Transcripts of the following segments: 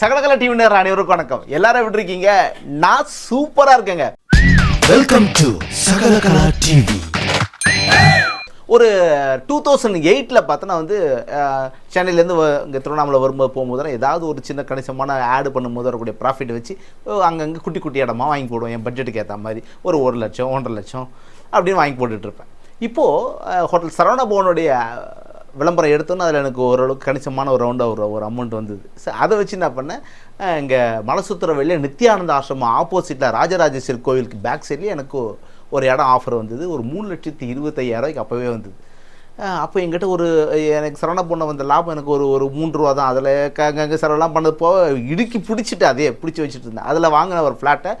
சகலகல TV நேர் அனைவருக்கும் வணக்கம். எல்லாரும் எப்படி இருக்கீங்க? நான் சூப்பரா இருக்கேங்க. வெல்கம் டு சகலகலா டிவி ஒரு டூ தௌசண்ட் எயிட்டில் பார்த்தோன்னா வந்து சென்னையிலேருந்து இங்கே திருவண்ணாமலை வரும்போது போகும்போது ஏதாவது ஒரு சின்ன கணிசமான ஆடு பண்ணும்போது வரக்கூடிய ப்ராஃபிட் வச்சு அங்கங்கே குட்டி குட்டி இடமா வாங்கி போடுவோம். என் பட்ஜெட்டுக்கு ஏற்ற மாதிரி. ஒரு ஒரு லட்சம் ஒன்றரை லட்சம் அப்படின்னு வாங்கி போட்டுட்டு இருப்பேன். இப்போது ஹோட்டல் சரவண பவனுடைய விளம்பரம் எடுத்தோன்னே அதில் எனக்கு ஓரளவுக்கு கணிசமான ஒரு ரவுண்டாக ஒரு ஒரு அமௌண்ட் வந்தது. ஸோ அதை வச்சு என்ன பண்ணேன்? இங்கே மலசுத்திர வெளியில் நித்யானந்த ஆசிரமம் ஆப்போசிட்டில் ராஜராஜேஸ்வரி கோவிலுக்கு பேக் சைட்லேயே எனக்கு ஒரு இடம் ஆஃபர் வந்தது. ஒரு மூணு லட்சத்தி இருபத்தையாயிரூவாய்க்கு அப்போவே வந்தது. அப்போ என்கிட்ட ஒரு எனக்கு சரவண பொண்ணை வந்த லாபம் எனக்கு ஒரு ஒரு மூன்று ரூபா தான். அதில் அங்கங்கே செலவெல்லாம் பண்ணப்போ இடுக்கி பிடிச்சிட்டு அதே பிடிச்சி வச்சுட்டு இருந்தேன். அதில் வாங்கின ஒரு ஃப்ளாட்டை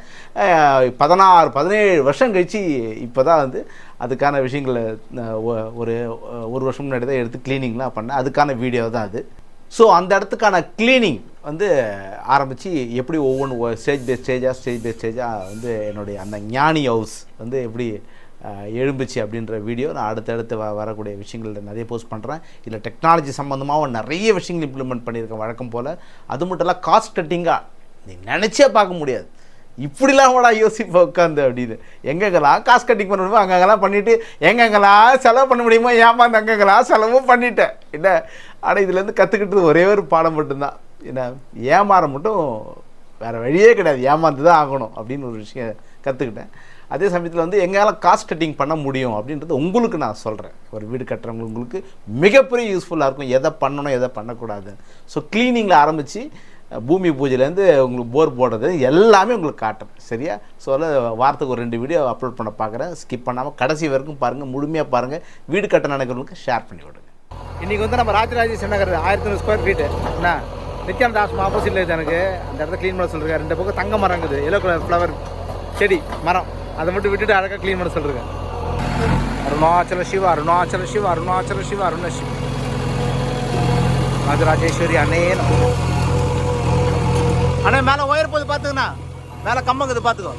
பதினாறு பதினேழு வருஷம் கழிச்சு இப்போ தான் வந்து அதுக்கான விஷயங்களை ஒ- ஒரு ஒரு வருஷம் முன்னாடி தான் எடுத்து க்ளீனிங்லாம் பண்ணேன். அதுக்கான வீடியோ தான் அது. ஸோ அந்த இடத்துக்கான க்ளீனிங் வந்து ஆரம்பித்து எப்படி ஒவ்வொன்று ஸ்டேஜ் பை ஸ்டேஜாக ஸ்டேஜ் பை ஸ்டேஜாக வந்து என்னுடைய அந்த ஞானி ஹவுஸ் வந்து எப்படி எழும்புச்சு அப்படின்ற வீடியோ நான் அடுத்தடுத்து வ வரக்கூடிய விஷயங்களில் நிறைய போஸ்ட் பண்ணுறேன் இதில் டெக்னாலஜி சம்மந்தமாகவும் நிறைய விஷயங்கள் இம்ப்ளிமெண்ட் பண்ணியிருக்கேன் வழக்கம் போல். அது மட்டும் இல்லை காஸ்ட் கட்டிங்காக நீ நினச்சே பார்க்க முடியாது. இப்படிலாம் கூட யோசிப்ப உட்காந்து அப்படின்னு. எங்கெங்கெல்லாம் காசு கட்டிங் பண்ண முடியுமோ அங்கங்கெல்லாம் பண்ணிவிட்டு எங்கெங்கெல்லாம் செலவு பண்ண முடியுமோ ஏமாந்து அங்கங்கெல்லாம் செலவும் பண்ணிட்டேன். என்ன? ஆனால் இதுலேருந்து கற்றுக்கிட்டது ஒரே ஒரு பாடம் மட்டும்தான். என்ன? ஏமாற மட்டும் வேறு வழியே கிடையாது. ஏமாந்து தான் ஆகணும் அப்படின்னு ஒரு விஷயம் கற்றுக்கிட்டேன் அதே சமயத்தில் வந்து எங்களால் காஸ்ட் கட்டிங் பண்ண முடியும் அப்படின்றது உங்களுக்கு நான் சொல்கிறேன் ஒரு வீடு கட்டுறவங்களுக்கு மிகப்பெரிய யூஸ்ஃபுல்லாக இருக்கும். எதை பண்ணணும் எதை பண்ணக்கூடாது ஸோ க்ளீனிங்கில் ஆரம்பித்து பூமி பூஜையிலேருந்து உங்களுக்கு போர் போடுறது எல்லாமே உங்களுக்கு காட்டுறேன் சரியா? ஸோ அதில் வாரத்துக்கு ஒரு ரெண்டு வீடியோ அப்லோட் பண்ண பார்க்குறேன். ஸ்கிப் பண்ணாமல் கடைசி வரைக்கும் பாருங்கள் முழுமையாக பாருங்கள் வீடு கட்ட நினைக்கிறவங்களுக்கு ஷேர் பண்ணி விடுங்க. இன்றைக்கி வந்து நம்ம ராஜராஜேஸ்வரன் நகர் ஆயிரத்தி நூறு ஸ்கொயர் ஃபீட்டு என்ன நித்யானந்த தாஸ் ஆப்போசிட்டில் இருக்குது எனக்கு. அந்த இடத்த க்ளீன் பண்ண சொல்லிருக்கேன் ரெண்டு பக்கம் தங்க மரம் இருக்குது. எல்லோ கலர் ஃப்ளவர் செடி மரம். அதை மட்டும் விட்டுட்டு அழகாக க்ளீன் பண்ண சொல்லிருக்கேன் அருணாச்சல சிவ அருணாச்சல சிவ அருணாச்சல சிவ அருண சிவ. ராஜராஜேஸ்வரி அண்ணே ஆனால் அண்ணா மேலே ஒயர் போது பார்த்துங்கண்ணா மேலே கம்பங்குது பார்த்துக்கோ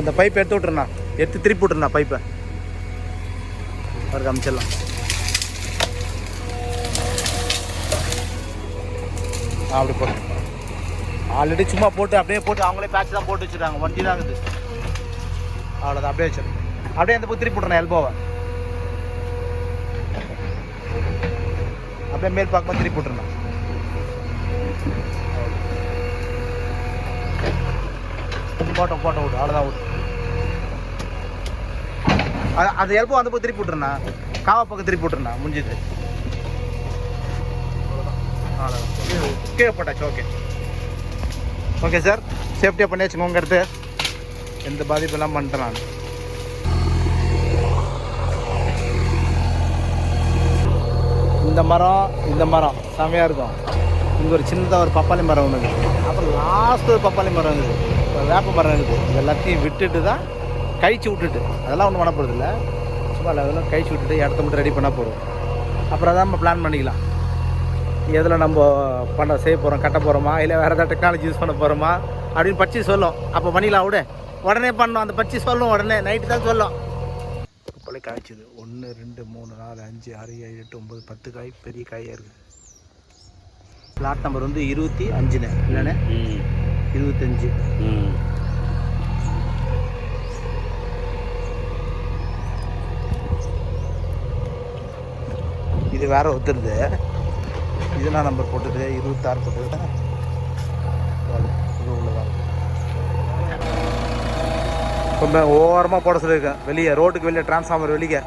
அந்த பைப் எடுத்து விட்ருண்ணா எடுத்து திருப்பி விட்ருண்ணா பைப்பை அவருக்கு அமைச்சிடலாம் அப்படி போட்டு ஆல்ரெடி சும்மா போட்டு அப்படியே போட்டு அவங்களே பேட்ச் தான் போட்டு வச்சுருக்காங்க. வண்டி தான் இருக்குது. அவ்வளோதான் அப்படியே வச்சிருக்கேன் அப்படியே அந்த பக்கம் திருப்பி விட்றேன் எல்போவை அப்படியே மேல் பார்க்கும்போது திருப்பி விட்ருண்ணா போட்டோம் போட்டோம் விடு. அவ்வளோதான் விடு. அது அந்த எல்போ அந்த பக்கம் திருப்பி விட்ருண்ணா காவா பக்கம் திருப்பி விட்ருண்ணா முடிஞ்சது. அவ்வளோதான் கீழே போட்டாச்சு ஓகே ஓகே சார் சேஃப்டியாக பண்ணி வச்சுக்கோங்க உங்கள் இடத்து. எந்த பாதிப்பு எல்லாம் பண்ணிட்டேன் நான். இந்த மரம் இந்த மரம். செமையாக இருக்கும். இங்கே ஒரு சின்னதாக ஒரு பப்பாளி மரம் ஒன்று இருக்குது அப்புறம் லாஸ்ட் ஒரு பப்பாளி மரம் இருக்குது வேப்ப மரம் இருக்குது இது எல்லாத்தையும் விட்டுட்டு தான் கழிச்சு விட்டுட்டு. அதெல்லாம் ஒன்றும் பண்ண போகிறது இல்லை. சும்மா இல்லை அதெல்லாம் கழிச்சு விட்டுட்டு இடத்த மட்டும் ரெடி பண்ணால் போதும். அப்புறம் அதான் நம்ம பிளான் பண்ணிக்கலாம். எதில் நம்ம பண்ண செய்ய போகிறோம் கட்ட போகிறோமா இல்லை வேறு ஏதாவது டெக்னாலஜி யூஸ் பண்ண போகிறோமா அப்படின்னு பச்சி சொல்லும். அப்போ பண்ணிக்கலாம் விட. உடனே பண்ணோம் அந்த பச்சி சொல்லும் உடனே. நைட்டு தான் சொல்லும். கொலை காய்ச்சிது. ஒன்று ரெண்டு மூணு நாலு அஞ்சு ஆறு ஏழு எட்டு ஒம்பது பத்து காய் பெரிய காயாக இருக்குது பிளாட் நம்பர் வந்து இருபத்தி அஞ்சுண்ணே இல்லைண்ணே இருபத்தஞ்சு. இது வேறு ஒத்துருது நான் நம்பர் போட்டது இருபத்தாறு போட்டது. இது ரொம்ப ஓரமாக போட சொல்லியிருக்கேன். வெளியே ரோட்டுக்கு வெளியே டிரான்ஸ்ஃபார்மர் வெளியே.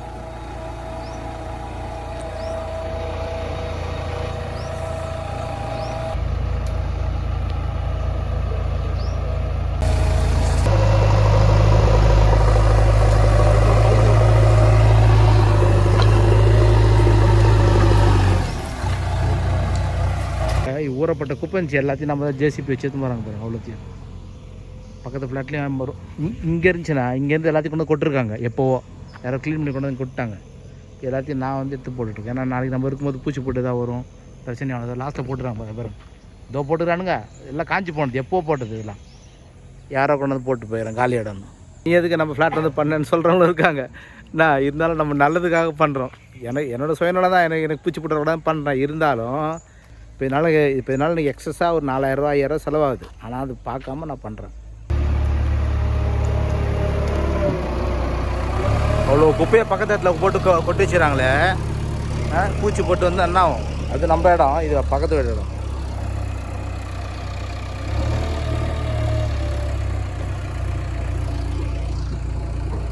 ஊறப்பட்ட குப்பை இருந்துச்சு எல்லாத்தையும் நம்ம தான் ஜேசிபி வச்சு எடுத்து போகிறாங்க பாருங்க அவ்வளோத்தையும். பக்கத்து ஃப்ளாட்லேயும் வரும்? இங்கே இருந்துச்சுன்னா இங்கேருந்து எல்லாத்தையும் கொண்டு வந்து கொட்டிருக்காங்க எப்போவோ. யாரோ க்ளீன் பண்ணி கொண்டு வந்து கொட்டாங்க எல்லாத்தையும் நான் வந்து எடுத்து போட்டுருக்கேன் ஏன்னா நாளைக்கு நம்ம இருக்கும்போது பூச்சி போட்டு தான் வரும். பிரச்சனை ஆனது லாஸ்ட்டில் போட்டுறாங்க பாருங்க பாருங்க இதோ போட்டுக்கிறானுங்க. எல்லாம் காஞ்சி போனது. எப்போ போட்டது இதெல்லாம்? யாரோ கொண்டு வந்து போட்டு போயிடும் காலி இடம். நீ எதுக்கு நம்ம ஃப்ளாட் வந்து பண்ணேன்னு சொல்கிறவங்களும் இருக்காங்க. நான் இருந்தாலும் நம்ம நல்லதுக்காக பண்ணுறோம் எனக்கு என்னோடய சுயநலம் தான். எனக்கு எனக்கு பூச்சி போட்டுறக்கூடாது பண்ணுறேன் இருந்தாலும் இப்போ இதனால் இப்போ இதனால் எனக்கு எக்ஸஸாக ஒரு நாலாயிரரூவா ஐயாயிரரூவா செலவாகுது. ஆனால் அது பார்க்காம நான் பண்ணுறேன் அவ்வளோ குப்பையை பக்கத்து இடத்துல போட்டு கொட்டி வச்சுறாங்களே பூச்சி போட்டு வந்து என்ன ஆகும்? அது நம்ம இடம் இது பக்கத்து வீடு இடம்.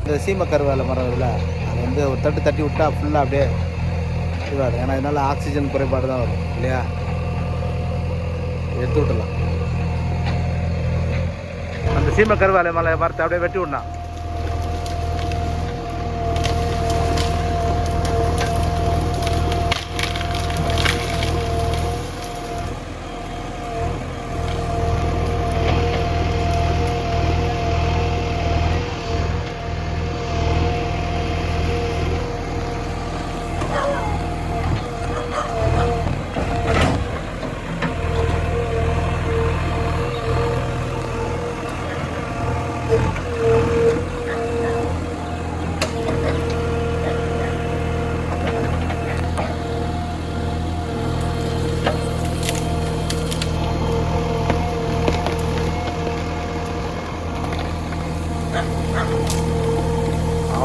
இந்த சீம கருவேல மரம் இருக்குல்ல அது வந்து ஒரு தட்டு தட்டி விட்டா ஃபுல்லாக அப்படியே இதுவாக ஏன்னா இதனால் ஆக்சிஜன் குறைபாடு தான் வரும் இல்லையா? எடுத்து விட்டுலாம் அந்த சீமை கருவேல மலை மரத்தை அப்படியே வெட்டி விடலாம்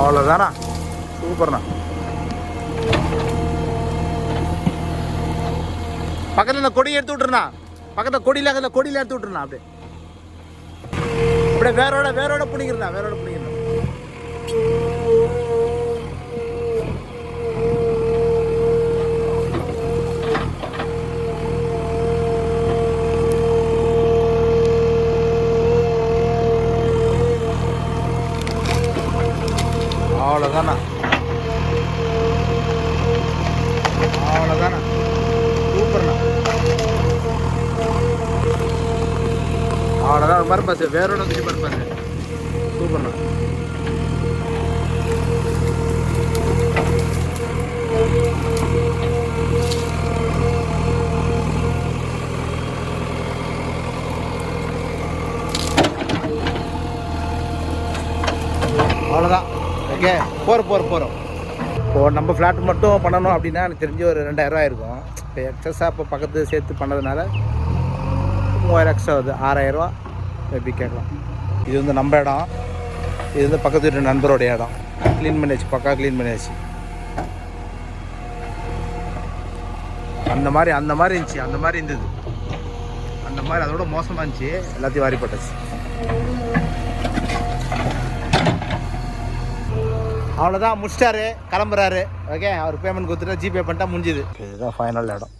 அவ்வளோதானா சூப்பர்ண்ணா. பக்கத்தில் இந்த கொடியை எடுத்து விட்டுருண்ணா. பக்கத்தில் கொடியில் அந்த கொடியில் எடுத்து விட்டுருண்ணா அப்படியே. அப்படியே வேரோட வேரோட பிடிக்கிறண்ணா வேரோட பிடிக்கிறேன் அவ்வளோதானா அவ்வளோதானா சூப்பர்ண்ணா. அவ்வளோதான் பர்பஸ் வேற வந்துச்சு பர்பஸ் சூப்பர்ண்ணா. ஓகே போகிற போகிற போகிறோம் இப்போது நம்ம ஃப்ளாட் மட்டும் பண்ணணும் அப்படின்னா எனக்கு தெரிஞ்சு ஒரு ரெண்டாயிரரூவா இருக்கும். இப்போ எக்ஸஸாக இப்போ பக்கத்து சேர்த்து பண்ணதுனால மூவாயிரம் எக்ஸ்ட்ரா வருது. ஆறாயிரரூவா எப்படி கேட்கலாம். இது வந்து நம்ம இடம். இது வந்து பக்கத்து வீட்டு நண்பருடைய இடம். க்ளீன் பண்ணியாச்சு பக்கா க்ளீன் பண்ணியாச்சு அந்த மாதிரி அந்த மாதிரி இருந்துச்சு. அந்த மாதிரி இருந்தது. அந்த மாதிரி அதோட மோசமாக இருந்துச்சு. எல்லாத்தையும் வாரி அவ்வளோதான் முடிச்சிட்டாரு கிளம்புறாரு. ஓகே அவர் பேமெண்ட் கொடுத்துட்டா ஜிபே பண்ணிட்டா முடிஞ்சுது. இதுதான் ஃபைனல் இடம்.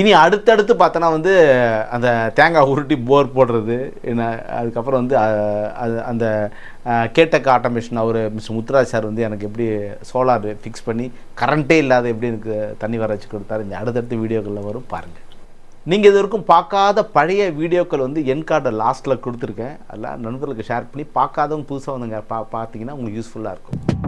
இனி அடுத்தடுத்து பார்த்தோன்னா வந்து அந்த தேங்காய் உருட்டி போர் போடுறது என்ன அதுக்கப்புறம் வந்து அது அந்த கேட்டக் ஆட்டோமேஷன் அவர் மிஸ்டர் முத்துராஜ் சார் வந்து எனக்கு எப்படி சோலார் ஃபிக்ஸ் பண்ணி கரண்ட்டே இல்லாத எப்படி எனக்கு தண்ணி வர வச்சு கொடுத்தாரு இந்த அடுத்தடுத்த வீடியோக்களில் வரும் பாருங்கள் நீங்கள் இது வரைக்கும் பார்க்காத பழைய வீடியோக்கள் வந்து என் கார்டை லாஸ்ட்டில் கொடுத்துருக்கேன். அதெல்லாம் நண்பர்களுக்கு ஷேர் பண்ணி பார்க்காதவங்க புதுசாக வந்துங்க பா பார்த்தீங்கன்னா உங்களுக்கு யூஸ்ஃபுல்லாக இருக்கும்.